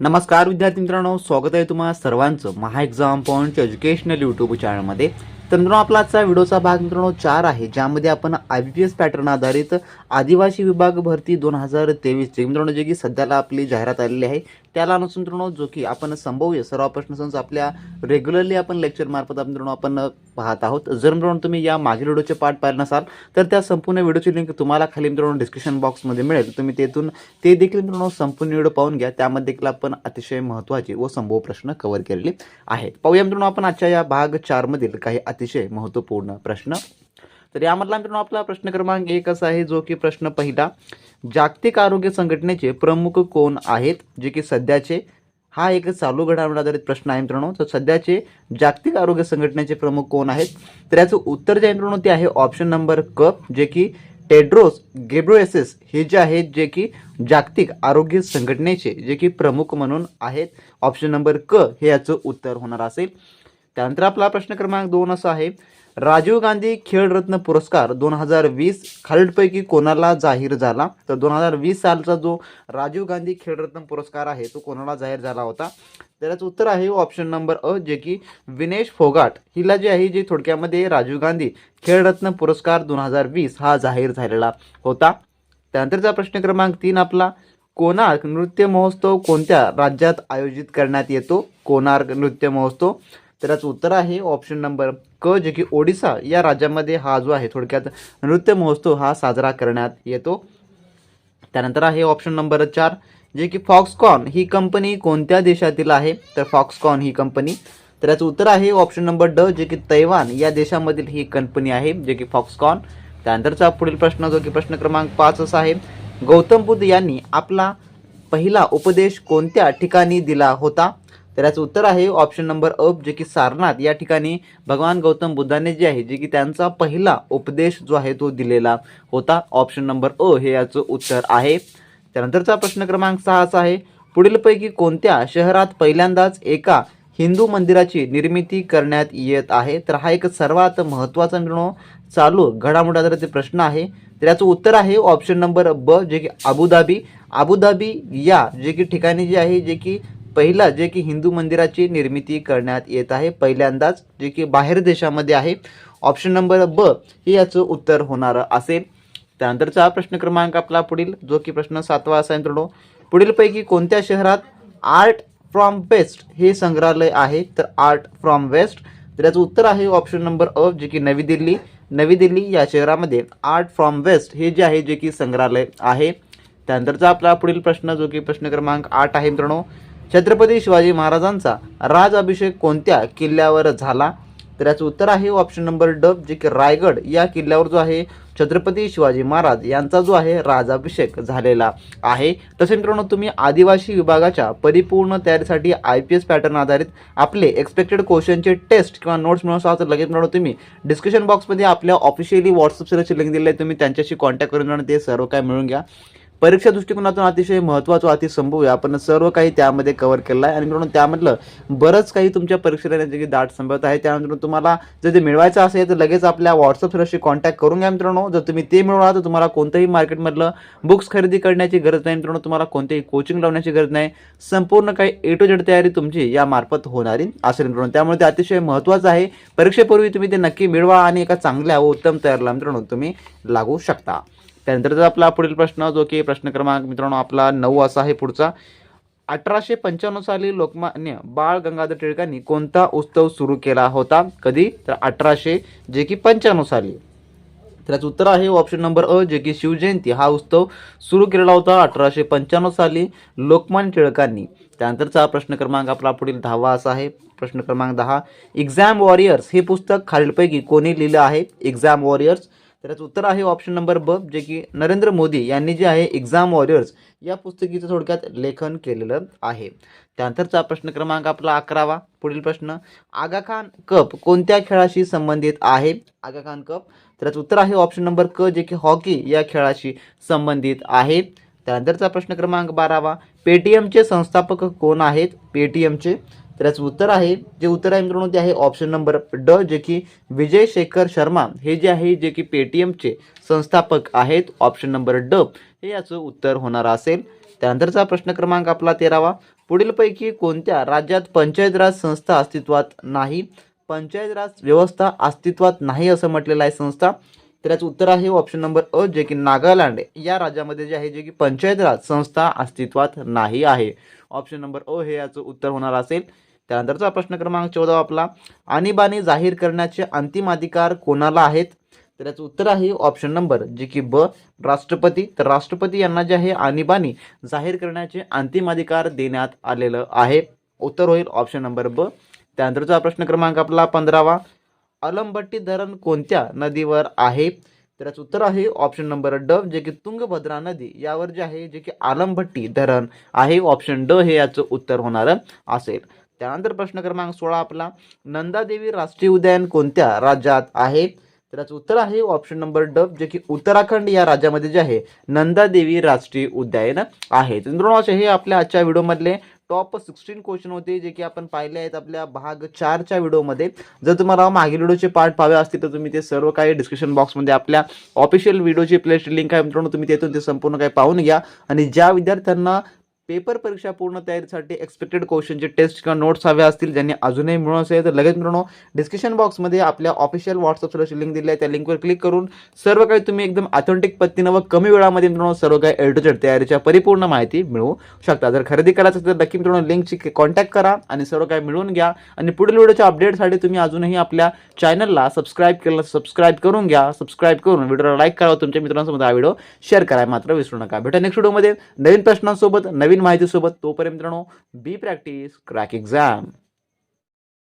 नमस्कार विद्यार्थी मित्रांनो स्वागत आहे तुम्हाला सर्वांचं Maha exam point educational YouTube चॅनलमध्ये तर मित्रांनो आपला आजचा व्हिडिओचा भाग मित्रांनो चार आहे ज्यामध्ये आपण I B P S pattern आधारित आदिवासी विभाग भरती दोन हजार तेवीसची. मित्रांनो जे की सध्याला आपली जाहिरात आलेली आहे त्याला अनुसरून मित्रांनो जो की आपण संभवूया. सर्व प्रश्नसंच आपल्या रेग्युलरली आपण लेक्चर मार्फत आपण मित्रांनो आपण पाहत आहोत. जर मित्रांनो तुम्ही या मागील व्हिडिओचे पाठ पाहिले नसाल तर त्या संपूर्ण व्हिडिओची लिंक तुम्हाला खाली मित्रांनो डिस्क्रिप्शन बॉक्समध्ये मिळेल. तुम्ही तेथून ते देखील मित्रांनो संपूर्ण व्हिडिओ पाहून घ्या. त्यामध्ये देखील आपण अतिशय महत्त्वाचे व संभव प्रश्न कव्हर केलेले आहेत. पाहूया मित्रांनो आपण आजच्या या भाग चारमधील काही अतिशय महत्त्वपूर्ण प्रश्न. तर यामधला मित्रांनो आपला प्रश्न क्रमांक एक असा आहे जो की प्रश्न पहिला. जागतिक आरोग्य संघटनेचे प्रमुख कोण आहेत? जे की सध्याचे हा एक चालू घडामोड आधारित प्रश्न आहे मित्रांनो. तर सध्याचे जागतिक आरोग्य संघटनेचे प्रमुख कोण आहेत? तर याचं उत्तर जे आहे मित्रांनो ते आहे ऑप्शन नंबर क जे की टेड्रोस गेब्रोएसेस हे जे आहेत जे की जागतिक आरोग्य संघटनेचे जे की प्रमुख म्हणून आहेत. ऑप्शन नंबर क हे याचं उत्तर होणार असेल. त्यानंतर आपला प्रश्न क्रमांक दोन असा आहे राजीव गांधी खेळरत्न पुरस्कार दोन हजार वीस खालीलपैकी कोणाला जाहीर झाला? तर दोन हजार वीस सालचा जो राजीव गांधी खेळरत्न पुरस्कार आहे तो कोणाला जाहीर झाला होता? त्याचं उत्तर आहे ऑप्शन नंबर अ जे की विनेश फोगाट. हिला जे आहे जे थोडक्यामध्ये राजीव गांधी खेळरत्न पुरस्कार दोन हजार वीस हा जाहीर झालेला होता. त्यानंतरचा प्रश्न क्रमांक तीन आपला कोणार्क नृत्य महोत्सव कोणत्या राज्यात आयोजित करण्यात येतो? कोणार्क नृत्य महोत्सव. तर याचं उत्तर आहे ऑप्शन नंबर क जे की ओडिसा या राज्यामध्ये हा जो आहे थोडक्यात नृत्य महोत्सव हा साजरा करण्यात येतो. त्यानंतर आहे ऑप्शन नंबर चार जे की फॉक्सकॉन ही कंपनी कोणत्या देशातील आहे? तर फॉक्सकॉन ही कंपनी तर याचं उत्तर आहे ऑप्शन नंबर ड जे की तैवान या देशामधील ही कंपनी आहे जे की फॉक्सकॉन त्यानंतरचा पुढील प्रश्न जो की प्रश्न क्रमांक पाच असा आहे गौतम बुद्ध यांनी आपला पहिला उपदेश कोणत्या ठिकाणी दिला होता? तर याचं उत्तर आहे ऑप्शन नंबर अप जे की सारनाथ. या ठिकाणी भगवान गौतम बुद्धाने जे आहे जे की त्यांचा पहिला उपदेश जो आहे तो दिलेला होता. ऑप्शन नंबर अ हे याचं उत्तर आहे. त्यानंतरचा प्रश्न क्रमांक सहाचा आहे पुढीलपैकी कोणत्या शहरात पहिल्यांदाच एका हिंदू मंदिराची निर्मिती करण्यात येत आहे? तर हा एक सर्वात महत्त्वाचा मिळणं चालू घडामोडा आधारित प्रश्न आहे. तर याचं उत्तर आहे ऑप्शन नंबर ब जे की अबुधाबी. अबुधाबी या जे की ठिकाणी जे आहे जे की पहिला जे की हिंदू मंदिराची निर्मिती करण्यात येत आहे पहिल्यांदाच जे की बाहेर देशामध्ये आहे. ऑप्शन नंबर ब हे याचं उत्तर होणार असेल. त्यानंतरचा प्रश्न क्रमांक आपला पुढील जो की प्रश्न सातवा असा आहे मित्रांनो. पुढीलपैकी कोणत्या शहरात आर्ट फ्रॉम वेस्ट हे संग्रहालय आहे? तर आर्ट फ्रॉम वेस्ट तर याचं उत्तर आहे ऑप्शन नंबर अ जे की नवी दिल्ली. नवी दिल्ली या शहरामध्ये आर्ट फ्रॉम वेस्ट हे जे आहे जे की संग्रहालय आहे. त्यानंतरचा आपला पुढील प्रश्न जो की प्रश्न क्रमांक आठ आहे मित्रांनो. छत्रपती शिवाजी महाराजांचा राजाभिषेक कोणत्या किल्ल्यावर झाला? तर याचं उत्तर आहे ऑप्शन नंबर ड जे की रायगड या किल्ल्यावर जो आहे छत्रपती शिवाजी महाराज यांचा जो आहे राजाभिषेक झालेला आहे. तसे मित्रांनो तुम्ही आदिवासी विभागाच्या परिपूर्ण तयारीसाठी आय पी एस पॅटर्न आधारित आपले एक्सपेक्टेड क्वेश्चनचे टेस्ट किंवा नोट्स मिळवून तर लगेच मिळवून तुम्ही डिस्क्रिप्शन बॉक्समध्ये आपल्या ऑफिशियली व्हॉट्सअप सर्वची लिंक दिली आहे. तुम्ही त्यांच्याशी कॉन्टॅक्ट करून ते सर्व काय मिळून घ्या. परीक्षा दृष्टिकोनातून अतिशय महत्त्वाचं अति संभव आहे. आपण सर्व काही त्यामध्ये कव्हर केलं आहे. आणि मित्रांनो त्यामधलं बरंच काही तुमच्या परीक्षेला येण्याची दाट संभवत आहे. त्यानंतर तुम्हाला जर ते मिळवायचं असेल तर लगेच आपल्या व्हॉट्सअप सरशी कॉन्टॅक्ट करून घ्या मित्रांनो. जर तुम्ही ते मिळवला तर तुम्हाला कोणत्याही मार्केटमधलं बुक्स खरेदी करण्याची गरज नाही मित्रांनो. तुम्हाला कोणतेही कोचिंग लावण्याची गरज नाही. संपूर्ण काही ए टू जेड तयारी तुमची या मार्फत होणारी असेल मित्रांनो. त्यामुळे ते अतिशय महत्त्वाचं आहे. परीक्षेपूर्वी तुम्ही ते नक्की मिळवा आणि एका चांगल्या व उत्तम तयारीला मित्रांनो तुम्ही लागू शकता. त्यानंतरचा आपला पुढील प्रश्न जो की प्रश्न क्रमांक मित्रांनो आपला नऊ असा आहे पुढचा. अठराशे पंच्याण्णव साली लोकमान्य बाळ गंगाधर टिळकांनी कोणता उत्सव सुरू केला होता? कधी? तर अठराशे जे की पंच्याण्णव साली. त्याचं उत्तर आहे ऑप्शन नंबर अ जे की शिवजयंती. हा उत्सव सुरू केलेला होता अठराशे पंच्याण्णव साली लोकमान्य टिळकांनी. त्यानंतरचा प्रश्न क्रमांक आपला पुढील दहावा असा आहे. प्रश्न क्रमांक दहा एक्झाम वॉरियर्स हे पुस्तक खालीलपैकी कोणी लिहिलं आहे? एक्झाम वॉरियर्स त्याचं उत्तर आहे ऑप्शन नंबर ब जे की नरेंद्र मोदी यांनी जे आहे एक्झाम वॉरियर्स या पुस्तकीचं थोडक्यात लेखन केलेलं आहे. त्यानंतरचा प्रश्न क्रमांक आपला अकरावा पुढील प्रश्न. आगा खान कप कोणत्या खेळाशी संबंधित आहे? आगा खान कप. त्याचं उत्तर आहे ऑप्शन नंबर क जे की हॉकी या खेळाशी संबंधित आहे. त्यानंतरचा प्रश्न क्रमांक बारावा पेटीएमचे संस्थापक कोण आहेत? पेटीएमचे तर याचं उत्तर आहे जे उत्तर आहे मित्रांनो ते आहे ऑप्शन नंबर ड जे की विजय शेखर शर्मा. हे जे आहे जे की पेटीएमचे संस्थापक आहेत ऑप्शन नंबर ड. हे याचं उत्तर होणार असेल. त्यानंतरचा प्रश्न क्रमांक आपला तेरावा. पुढीलपैकी कोणत्या राज्यात पंचायत राज संस्था अस्तित्वात नाही? पंचायत राज व्यवस्था अस्तित्वात नाही असं म्हटलेलं आहे संस्था. तर याचं उत्तर आहे ऑप्शन नंबर अ जे की नागालँड या राज्यामध्ये जे आहे जे की पंचायत राज संस्था अस्तित्वात नाही आहे. ऑप्शन नंबर अ हे याचं उत्तर होणार असेल. त्यानंतरचा प्रश्न क्रमांक चौदा आपला. आणीबाणी जाहीर करण्याचे अंतिम अधिकार कोणाला आहेत? तर याचं उत्तर आहे ऑप्शन नंबर जे की ब राष्ट्रपती. तर राष्ट्रपती यांना जे आहे आणीबाणी जाहीर करण्याचे अंतिम अधिकार देण्यात आलेलं आहे. उत्तर होईल ऑप्शन नंबर ब. त्यानंतरचा प्रश्न क्रमांक आपला पंधरावा. अलमबट्टी धरण कोणत्या नदीवर आहे? तर याचं उत्तर आहे ऑप्शन नंबर ड जे की तुंगभद्रा नदी. यावर जे आहे जे की आलमभट्टी धरण आहे ऑप्शन ड हे याचं उत्तर होणार असेल. त्यानंतर प्रश्न क्रमांक सोळा आपला. नंदादेवी राष्ट्रीय उद्यान कोणत्या राज्यात आहे? तर याचं उत्तर आहे ऑप्शन नंबर ड जे की उत्तराखंड या राज्यामध्ये जे आहे नंदादेवी राष्ट्रीय उद्यान आहे. तर मित्रांनो असे हे आपल्या आजच्या व्हिडिओमधले टॉप सिक्स्टीन क्वेश्चन होते जे की आपण पाहिले आहेत आपल्या भाग चारच्या व्हिडिओमध्ये जर तुम्हाला मागील व्हिडिओचे पार्ट पावे असतील तर तुम्ही ते सर्व काही डिस्क्रिप्शन बॉक्समध्ये आपल्या ऑफिशियल व्हिडिओची प्लेलिस्ट लिंक आहे मित्रांनो तुम्ही तेथून ते संपूर्ण काही पाहून घ्या. आणि ज्या विद्यार्थ्यांना पेपर परीक्षा पूर्ण तयारीसाठी एक्सपेक्टेड क्वेश्चनचे टेस्ट किंवा नोट्स हवे असतील ज्यांनी अजूनही मिळून असेल तर लगेच मिळून हो. डिस्क्रिप्शन बॉक्समध्ये आपल्या ऑफिशियल व्हॉट्सअप लिंक दिली आहे. त्या लिंकवर क्लिक करून सर्व काही तुम्ही एकदम ऑथेंटिक पद्धतीनं व कमी वेळामध्ये मिळून हो, सर्व काही एडुचेड तयारीच्या परिपूर्ण माहिती मिळवू शकता. जर खरेदी करायचं असेल तर नक्की मित्रांनो लिंकची कॉन्टॅक्ट करा आणि सर्व काही मिळवून घ्या. आणि पुढील व्हिडिओच्या अपडेटसाठी तुम्ही अजूनही आपल्या चॅनलला सबस्क्राईब केलं सबस्क्राईब करून घ्या. सबस्क्राईब करून व्हिडिओला लाईक करा तुमच्या मित्रांसोबत हा व्हिडिओ शेअर करा. मात्र विसरू नका. भेटा नेक्स्ट व्हिडिओमध्ये नवीन प्रश्नांसोबत नवीन नवीन माहितीसोबत तोपर्यंत मित्रांनो बी प्रॅक्टिस क्रॅक एक्झाम